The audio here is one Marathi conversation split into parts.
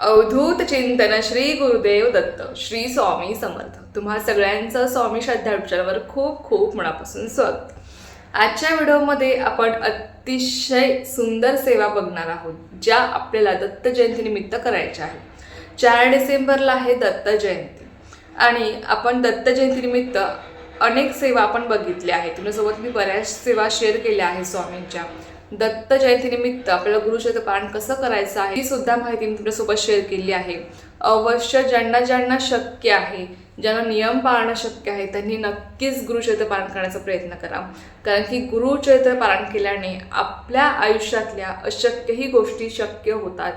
अवधूत चिंतन श्री गुरुदेव दत्त श्री स्वामी समर्थ. तुम्हा सगळ्यांचं स्वामी श्रद्धा खूप खूप मनापासून स्वागत. आजच्या व्हिडिओमध्ये आपण अतिशय सुंदर सेवा बघणार आहोत ज्या आपल्याला दत्त जयंतीनिमित्त करायच्या आहेत. चार डिसेंबरला आहे दत्त जयंती आणि आपण दत्त जयंतीनिमित्त अनेक सेवा आपण बघितल्या आहेत. तुमच्यासोबत मी बऱ्याच सेवा शेअर केल्या आहेत स्वामींच्या. दत्त जयंतीनिमित्त आपल्याला गुरुचरित्र पारण कसं करायचं आहे ही सुद्धा माहिती मी तुमच्यासोबत शेअर केली आहे. अवश्य ज्यांना ज्यांना शक्य आहे ज्यांना नियम पाळणं शक्य आहे त्यांनी नक्कीच गुरुचरित्र पारण करण्याचा प्रयत्न करा. कारण की गुरुचरित्र पारण केल्याने आपल्या आयुष्यातल्या अशक्यही गोष्टी शक्य होतात.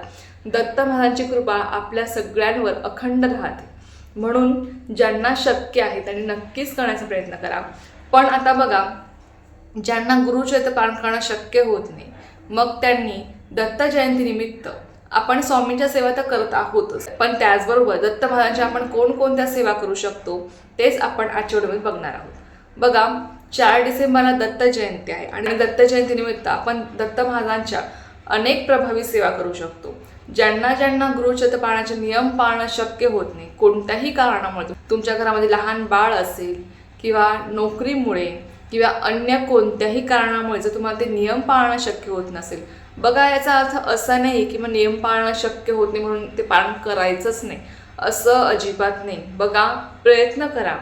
दत्त महाराजांची कृपा आपल्या सगळ्यांवर अखंड राहते. म्हणून ज्यांना शक्य आहे त्यांनी नक्कीच करण्याचा प्रयत्न करा. पण आता बघा ज्यांना गुरुचरित्र पालन करणं शक्य होत नाही. मग त्यांनी दत्त जयंतीनिमित्त आपण स्वामींच्या सेवा तर करत आहोतच. पण त्याचबरोबर दत्त महाराजांच्या आपण कोणकोणत्या सेवा करू शकतो तेच आपण आजच्या व्हिडिओमध्ये बघणार आहोत. बघा चार डिसेंबरला दत्त जयंती आहे आणि दत्त जयंतीनिमित्त आपण दत्त महाराजांच्या अनेक प्रभावी सेवा करू शकतो. ज्यांना ज्यांना गुरुचरित्र पाळण्याचे नियम पाळणं शक्य होत नाही कोणत्याही कारणामुळे तुमच्या घरामध्ये लहान बाळ असेल किंवा नोकरीमुळे किंवा अन्य कोणत्याही कारणामुळे जर तुम्हाला ते नियम पाळणं शक्य होत नसेल. बघा याचा अर्थ असा नाही की मग नियम पाळणं शक्य होत नाही म्हणून ते पालन करायचंच नाही. असं अजिबात नाही. बघा प्रयत्न करा.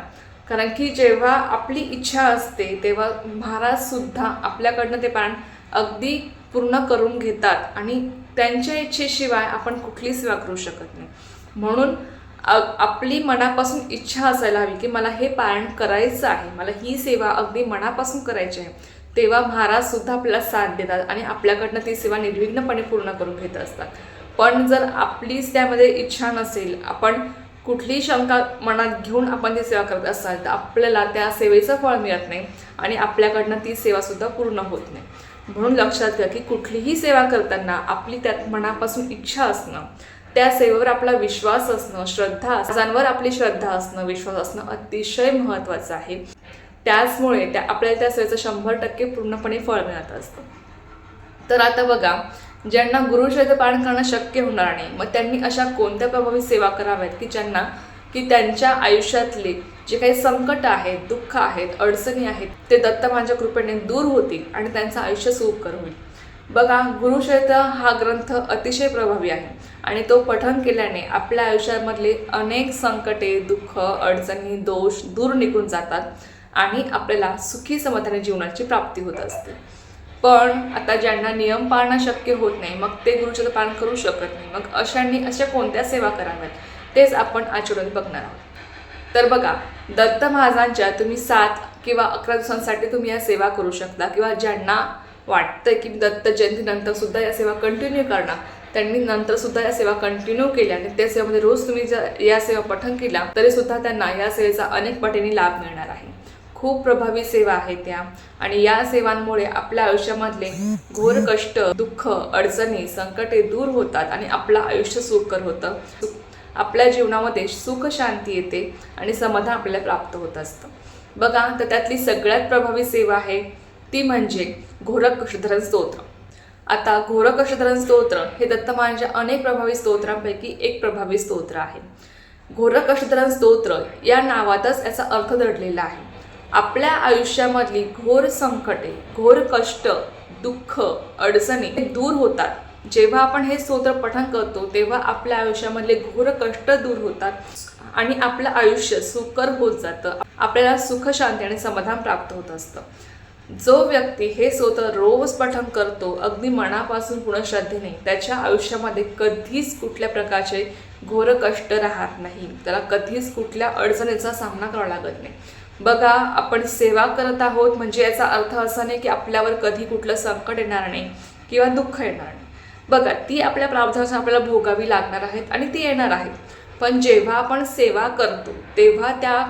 कारण की जेव्हा आपली इच्छा असते तेव्हा महाराजसुद्धा आपल्याकडनं ते पालन अगदी पूर्ण करून घेतात आणि त्यांच्या इच्छेशिवाय आपण कुठली सेवा करू शकत नाही. म्हणून आपली मनापासून इच्छा असायला हवी की मला हे पारण करायचं आहे. मला ही सेवा अगदी मनापासून करायची आहे. तेव्हा महाराज सुद्धा आपल्याला साथ देतात आणि आपल्याकडनं ती सेवा निर्विघ्नपणे पूर्ण करून घेत असतात. पण जर आपलीच त्यामध्ये इच्छा नसेल आपण कुठलीही शंका मनात घेऊन आपण ती सेवा करत असाल तर आपल्याला त्या सेवेचं फळ मिळत नाही आणि आपल्याकडनं ती सेवासुद्धा पूर्ण होत नाही. म्हणून लक्षात घ्या की कुठलीही सेवा करताना आपली त्यात मनापासून इच्छा असणं त्या सेवेवर आपला विश्वास असणं श्रद्धा असणं आपली श्रद्धा असणं विश्वास असणं अतिशय महत्त्वाचं आहे. त्याचमुळे त्या आपल्याला त्या सेवेचं शंभर टक्के पूर्णपणे फळ मिळत असतं. तर आता बघा ज्यांना गुरुचरित्र पालन करणं शक्य होणार नाही मग त्यांनी अशा कोणत्या प्रभावी सेवा कराव्यात की ज्यांना की त्यांच्या आयुष्यातले जे काही संकट आहेत दुःख आहेत अडचणी आहेत ते दत्त माझ्या कृपेने दूर होतील आणि त्यांचं आयुष्य सुखकर होईल? बघा गुरुक्षेत्र हा ग्रंथ अतिशय प्रभावी आहे आणि तो पठन केल्याने आपल्या आयुष्यामधले अनेक संकटे दुःख अडचणी दोष दूर निघून जातात आणि आपल्याला सुखी समाधानी जीवनाची प्राप्ती होत असते. पण आता ज्यांना नियम पाळणं शक्य होत नाही मग ते गुरुचरित्र पालन करू शकत नाही. मग अशांनी अशा कोणत्या सेवा कराव्यात? तेच आपण आचरण बघणार आहोत. तर बघा दत्त महाराजांच्या तुम्ही सात किंवा अकरा दिवसांसाठी तुम्ही या सेवा करू शकता किंवा ज्यांना वाटतंय की दत्त जयंतीनंतर सुद्धा या सेवा कंटिन्यू करणार. त्यांनी नंतर सुद्धा या सेवा कंटिन्यू केल्या आणि त्या सेवेमध्ये रोज तुम्ही जर या सेवा पठण केला तरी सुद्धा त्यांना या सेवेचा अनेक पटीने लाभ मिळणार आहे. खूप प्रभावी सेवा आहे त्या. आणि या सेवांमुळे आपल्या आयुष्यामधले घोर कष्ट दुःख अडचणी संकटे दूर होतात आणि आपलं आयुष्य सुखकर होतं. आपल्या जीवनामध्ये सुख शांती येते आणि समाधान आपल्याला प्राप्त होत असतं. बघा तर त्यातली सगळ्यात प्रभावी सेवा आहे ती म्हणजे घोरक स्तोत्र. आता घोरक स्तोत्र हे दत्तमानच्या अनेक प्रभावी स्तोत्रांपैकी एक प्रभावी स्तोत्र आहे. घोरक स्तोत्र या नावातच याचा अर्थ दडलेला आहे. आपल्या आयुष्यामधली घोर संकटे घोर कष्ट दुःख अडचणी दूर होतात. जेव्हा आपण हे स्तोत्र पठण करतो तेव्हा आपल्या आयुष्यामधले घोर कष्ट दूर होतात आणि आपलं आयुष्य सुकर होत जातं. आपल्याला सुख शांती आणि समाधान प्राप्त होत असतं. जो व्यक्ती हे स्तोत्र रोज पठन करतो अगदी मनापासून पूर्ण श्रद्धेने त्याच्या आयुष्यामध्ये कधीच कुठल्या प्रकारचे घोर कष्ट राहत नाही. त्याला कधीच कुठल्या अडचणीचा सामना करावा लागत नाही. बघा आपण सेवा करत आहोत म्हणजे याचा अर्थ असा नाही की आपल्यावर कधी कुठलं संकट येणार नाही किंवा दुःख येणार नाही. बघा ती आपल्या प्रावधानानुसार आपल्याला भोगावी लागणार आहेत आणि ती येणार आहेत. पण जेव्हा आपण सेवा करतो तेव्हा त्या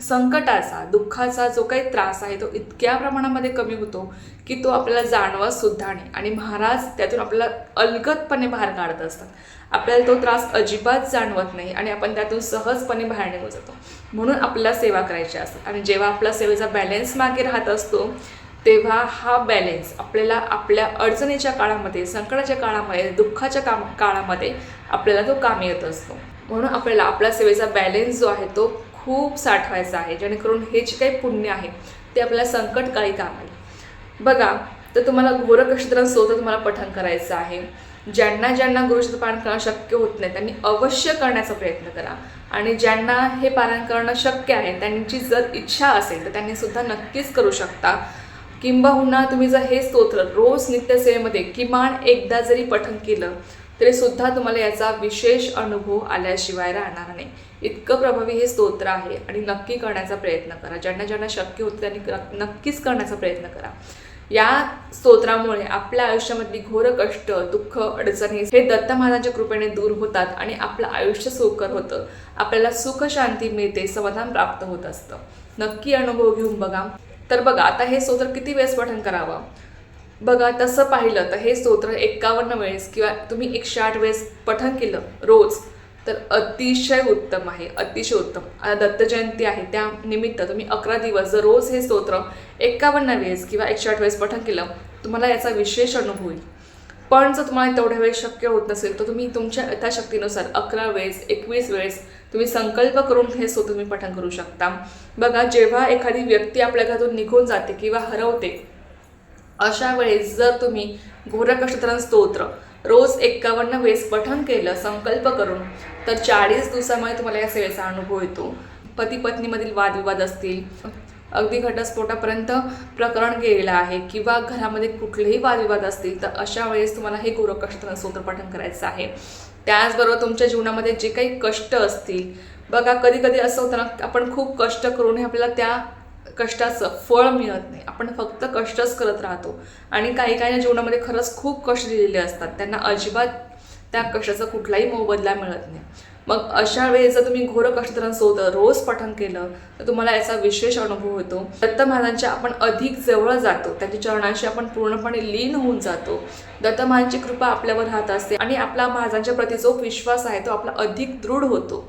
संकटाचा दुःखाचा जो काही त्रास आहे तो इतक्या प्रमाणामध्ये कमी होतो की तो आपल्याला जाणवत सुद्धा नाही. आणि महाराज त्यातून आपल्याला अलगदपणे बाहेर काढत असतात. आपल्याला तो त्रास अजिबात जाणवत नाही आणि आपण त्यातून सहजपणे बाहेर निघून जातो. म्हणून आपल्याला सेवा करायची असतात आणि जेव्हा आपला सेवेचा बॅलन्स मागे राहत असतो तेव्हा हा बॅलेन्स आपल्याला आपल्या अडचणीच्या काळामध्ये संकटाच्या काळामध्ये दुःखाच्या काम काळामध्ये आपल्याला तो कामी येत असतो. म्हणून आपल्याला आपल्या सेवेचा बॅलेन्स जो आहे तो खूप साठवायचं आहे जेणेकरून हे जे काही पुण्य आहे ते आपल्याला संकटकाळी काम येईल. बघा तर तुम्हाला घोरकष्टत्र स्तोत्र तुम्हाला पठन करायचं आहे. ज्यांना ज्यांना गुरुशब्द पालन करणं शक्य होत नाही त्यांनी अवश्य करण्याचा प्रयत्न करा. आणि ज्यांना हे पालन करणं शक्य आहे त्यांची जर इच्छा असेल तर त्यांनी सुद्धा नक्कीच करू शकता. किंबहुना तुम्ही जर हे स्तोत्र रोज नित्यसेवेमध्ये किमान एकदा जरी पठन केलं तरी सुद्धा तुम्हाला याचा विशेष अनुभव आल्याशिवाय राहणार नाही. इतकं प्रभावी हे स्तोत्र आहे आणि नक्की करण्याचा प्रयत्न करा. ज्यांना ज्यांना शक्य होतं त्यांनी नक्कीच करण्याचा प्रयत्न करा. या स्तोत्रामुळे आपल्या आयुष्यामधली घोर कष्ट दुःख अडचणी हे दत्त महाराजांच्या कृपेने दूर होतात आणि आपलं आयुष्य सुकर होतं. आपल्याला सुख शांती मिळते समाधान प्राप्त होत असतं. नक्की अनुभव घेऊन बघा. तर बघा आता हे स्तोत्र किती वेळेस पठण करावं? बघा तसं पाहिलं तर हे स्तोत्र एक्कावन्न वेळेस किंवा तुम्ही एकशे आठ वेळेस पठण केलं रोज. तर अतिशय उत्तम आहे अतिशय उत्तम. दत्तजयंती आहे त्या निमित्त तुम्ही अकरा दिवस जर रोज हे स्तोत्र एकावन्न वेळेस किंवा एकशे आठ वेळेस पठण केलं तुम्हाला याचा विशेष अनुभव होईल. पण जर तुम्हाला तेवढ्या वेळेस शक्य होत नसेल तर तुम्ही तुमच्या यथाशक्तीनुसार अकरा वेळेस एकवीस वेळेस तुम्ही संकल्प करून हे स्तोत्र तुम्ही पठण करू शकता. बघा जेव्हा एखादी व्यक्ती आपल्या घरातून निघून जाते किंवा हरवते अशा वेळेस जर तुम्ही घोरकष्टत्र स्तोत्र रोज एक्कावन्न वेळेस पठण केलं संकल्प करून तर चाळीस दिवसामध्ये तुम्हाला या सेवेचा अनुभव येतो. पती पत्नीमधील वादविवाद असतील अगदी घटस्फोटापर्यंत प्रकरण गेलेलं आहे किंवा घरामध्ये कुठलेही वादविवाद असतील तर अशा वेळेस तुम्हाला हे घोरकष्टत्र स्तोत्र पठन करायचं आहे. त्याचबरोबर तुमच्या जीवनामध्ये जे काही कष्ट असतील बघा कधी कधी असं होतं ना आपण खूप कष्ट करूनही आपल्याला त्या कष्टाचं फळ मिळत नाही. आपण फक्त कष्टच करत राहतो. आणि काही काही जीवनामध्ये खरंच खूप कष्ट दिलेले असतात. त्यांना अजिबात त्या कष्टाचा कुठलाही मोबदला मिळत नाही. मग अशा वेळेस जर तुम्ही घोर कष्टत्रांसोबत रोज पठण केलं तर तुम्हाला याचा विशेष अनुभव होतो. दत्त महाराजांच्या आपण अधिक जवळ जातो. त्यांच्या चरणांशी आपण पूर्णपणे लीन होऊन जातो. दत्त महाराजांची कृपा आपल्यावर राहत असते आणि आपला महाराजांच्या प्रती जो विश्वास आहे तो आपला अधिक दृढ होतो.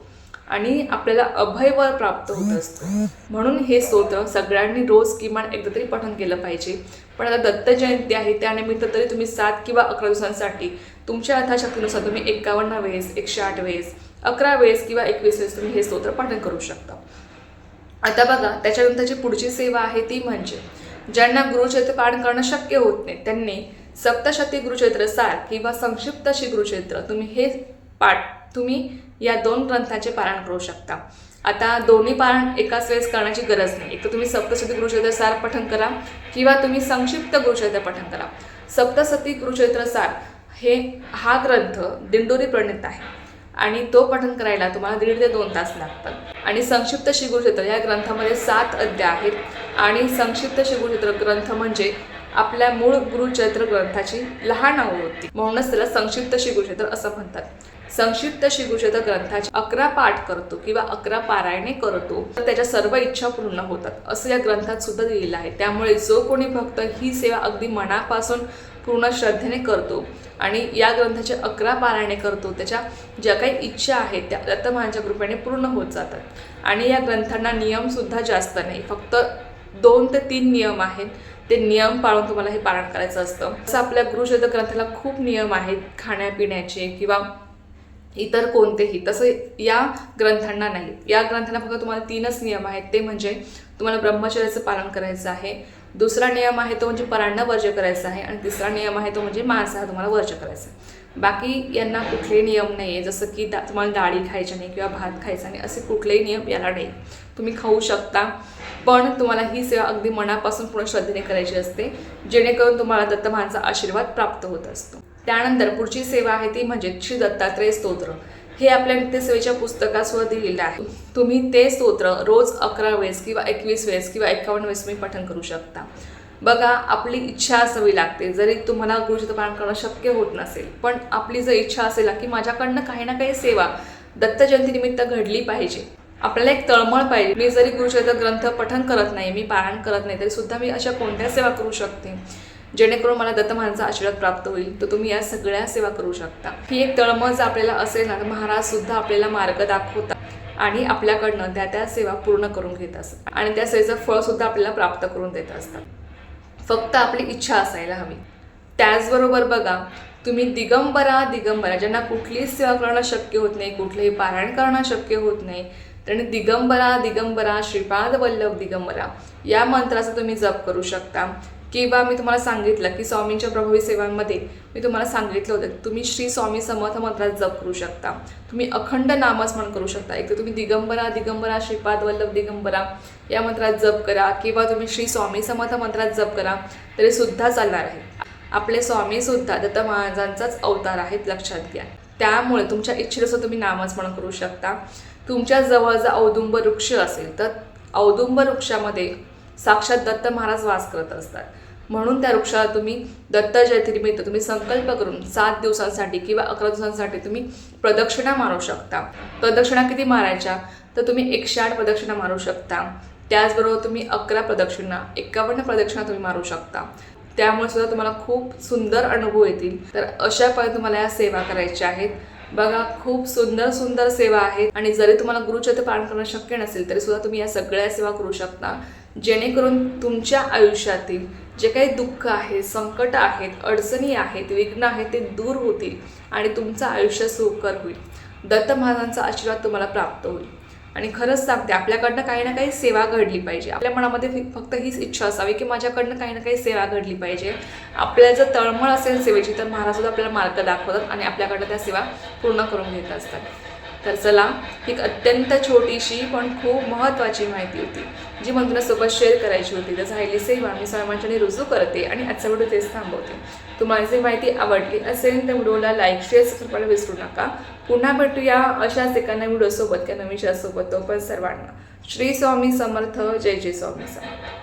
आणि आपल्याला अभयवर प्राप्त होत असतो. म्हणून हे स्तोत्र सगळ्यांनी रोज किमान एकदा तरी पठण केलं पाहिजे. पण आता दत्त जयंती आहे त्यानिमित्त तरी तुम्ही सात किंवा अकरा दिवसांसाठी तुमच्या अर्थाशक्तीनुसार तुम्ही एकावन्न वेळेस एकशे आठ वेळेस अकरा वेळेस किंवा एकवीस वेळेस तुम्ही हे स्तोत्र पठण करू शकता. आता बघा त्याच्यानंतरची पुढची सेवा आहे ती म्हणजे ज्यांना गुरुचरित्र पाठ करणं शक्य होत नाही त्यांनी सप्तशती गुरुचरित्र सार किंवा संक्षिप्त अशी गुरुचरित्र तुम्ही हे पाठ तुम्ही या दोन ग्रंथांचे पारायण करू शकता. आता दोन्ही पारायण एकाच वेळेस करण्याची गरज नाही. एक तर तुम्ही सप्तशती गुरुचरित्र सार पठन करा किंवा तुम्ही संक्षिप्त गुरुचरित्र पठन करा. सप्तशती गुरुचरित्र सार हे हा ग्रंथ दिंडोरी प्रणित आहे. आणि तो पठन करायला तुम्हाला दीड ते दोन तास लागतात. आणि संक्षिप्त शिगुरचित्र या ग्रंथामध्ये सात अध्याय आहेत. आणि संक्षिप्त शिगुरचित्र ग्रंथ म्हणजे आपल्या मूळ गुरुचरित्र ग्रंथाची लहान आवृत्ती. म्हणूनच त्याला संक्षिप्त शिगुरचित्र असं म्हणतात. संक्षिप्त शिगुरचित्र ग्रंथाचे अकरा पाठ करतो किंवा अकरा पारायणे करतो तर त्याच्या सर्व इच्छा पूर्ण होतात असं या ग्रंथात सुद्धा दिलेलं आहे. त्यामुळे जो कोणी भक्त ही सेवा अगदी मनापासून पूर्ण श्रद्धेने करतो आणि या ग्रंथाचे अकरा पारायणे करतो त्याच्या ज्या काही इच्छा आहेत त्या दत्तमहाराजांच्या कृपेने पूर्ण होत जातात. आणि या ग्रंथांना नियमसुद्धा जास्त नाही फक्त दोन ते तीन नियम आहेत. ते नियम पाळून तुम्हाला हे पालन करायचं असतं. तसं आपल्या गुरुशोध ग्रंथाला खूप नियम आहेत खाण्यापिण्याचे किंवा इतर कोणतेही तसं या ग्रंथांना नाही. या ग्रंथांना फक्त तुम्हाला तीनच नियम आहेत. ते म्हणजे तुम्हाला ब्रह्मचर्याचं पालन करायचं आहे. दुसरा नियम आहे तो म्हणजे परांना वर्ज करायचा आहे. आणि तिसरा नियम आहे तो म्हणजे मांसाहार तुम्हाला वर्ज करायचा आहे. बाकी यांना कुठलेही नियम नाही आहे जसं की दा तुम्हाला डाळी खायची नाही किंवा भात खायचा नाही असे कुठलेही नियम याला नाही. तुम्ही खाऊ शकता. पण तुम्हाला ही सेवा अगदी मनापासून पूर्ण श्रद्धेने करायची असते. जेणेकरून तुम्हाला दत्त महाराजांचा आशीर्वाद प्राप्त होत असतो. त्यानंतर पुढची सेवा आहे ती म्हणजे श्री दत्तात्रेय स्तोत्र. हे आपल्या नित्यसेवेच्या पुस्तकासह दिलेलं आहे. तुम्ही ते स्तोत्र रोज अकरा वेळेस किंवा एकवीस वेळेस किंवा एकावन्न वेळेस तुम्ही पठण करू शकता. बघा आपली इच्छा असावी लागते. जरी तुम्हाला गुरुचित्र पालन करणं शक्य होत नसेल पण आपली जर इच्छा असेल की माझ्याकडनं काही ना काही सेवा दत्त जयंतीनिमित्त घडली पाहिजे. आपल्याला एक तळमळ पाहिजे. मी जरी गुरुचरित्र ग्रंथ पठण करत नाही मी पारायण करत नाही तरी सुद्धा मी अशा कोणत्या सेवा करू शकते? जेणेकरून मला दत्तमानाचा आशीर्वाद प्राप्त होईल. तर तुम्ही या सगळ्या सेवा करू शकता. ही एक तळमळ जर आपल्याला असेल ना तर महाराज सुद्धा आपल्याला मार्ग दाखवतात आणि आपल्याकडनं त्या त्या सेवा पूर्ण करून घेत असतात. आणि त्या सेवेचं फळ सुद्धा आपल्याला प्राप्त करून देत असतात. फक्त आपली इच्छा असायला हवी. त्याचबरोबर बघा तुम्ही दिगंबरा दिगंबरा ज्यांना कुठलीच सेवा करणं शक्य होत नाही कुठलंही पारायण करणं शक्य होत नाही त्यांनी दिगंबरा दिगंबरा श्रीपाद वल्लभ दिगंबरा या मंत्राचा तुम्ही जप करू शकता. किंवा मी तुम्हाला सांगितलं की स्वामींच्या प्रभावी सेवांमध्ये मी तुम्हाला सांगितलं होतं की तुम्ही श्री स्वामी समर्थ मंत्रात जप करू शकता. तुम्ही अखंड नामस्मरण करू शकता. एक तर तुम्ही दिगंबरा दिगंबरा श्रीपाद वल्लभ दिगंबरा या मंत्रात जप करा किंवा तुम्ही श्री स्वामी समर्थ मंत्रात जप करा तरी सुद्धा चालणार आहे. आपले स्वामी सुद्धा दत्त महाराजांचाच अवतार आहेत लक्षात घ्या. त्यामुळे तुमच्या इच्छेनुसार तुम्ही नामस्मरण करू शकता. तुमच्या जवळ जर औदुंब वृक्ष असेल तर औदुंब वृक्षामध्ये साक्षात दत्त महाराज वास करत असतात. म्हणून त्या वृक्षाला तुम्ही दत्त जयंतीनिमित्त तुम्ही संकल्प करून सात दिवसांसाठी किंवा अकरा दिवसांसाठी तुम्ही प्रदक्षिणा मारू शकता. प्रदक्षिणा किती मारायच्या? तर तुम्ही एकशे आठ प्रदक्षिणा मारू शकता. त्याचबरोबर तुम्ही अकरा प्रदक्षिणा एकावन्न प्रदक्षिणा तुम्ही मारू शकता. त्यामुळे सुद्धा तुम्हाला खूप सुंदर अनुभव येतील. तर अशा पण तुम्हाला या सेवा करायच्या आहेत. बघा खूप सुंदर सुंदर सेवा आहेत. आणि जरी तुम्हाला गुरुचरित्र पालन करणं शक्य नसेल तरी सुद्धा तुम्ही या सगळ्या सेवा करू शकता. जेणेकरून तुमच्या आयुष्यातील जे काही दुःख आहे संकट आहेत अडचणी आहेत विघ्न आहेत ते दूर होतील आणि तुमचं आयुष्य सुकर होईल. दत्त महाराजांचा आशीर्वाद तुम्हाला प्राप्त होईल. आणि खरंच सांगते आपल्याकडनं काही ना काही सेवा घडली पाहिजे. आपल्या मनामध्ये फक्त हीच इच्छा असावी की माझ्याकडनं काही ना काही सेवा घडली पाहिजे. आपल्याला जर तळमळ असेल सेवेची तर महाराज सुद्धा आपल्याला मार्ग दाखवतात आणि आपल्याकडनं त्या सेवा पूर्ण करून घेत असतात. तर चला एक अत्यंत छोटीशी पण खूप महत्त्वाची माहिती होती जी मग तुला शेअर करायची होती. तर झालेली सेवा मी स्वामींच्याने रुजू करते आणि आजचा व्हिडिओ तेच थांबवते. तुम्हाला जी माहिती आवडली असेल तर व्हिडिओला लाईक शेअर सबस्क्राईब विसरू नका. पुन्हा भेटूया अशाच एका नवीन व्हिडिओसोबत किंवा नवीन सोबत तो पण सर्वांना श्री स्वामी समर्थ. जय जय स्वामी समर्थ.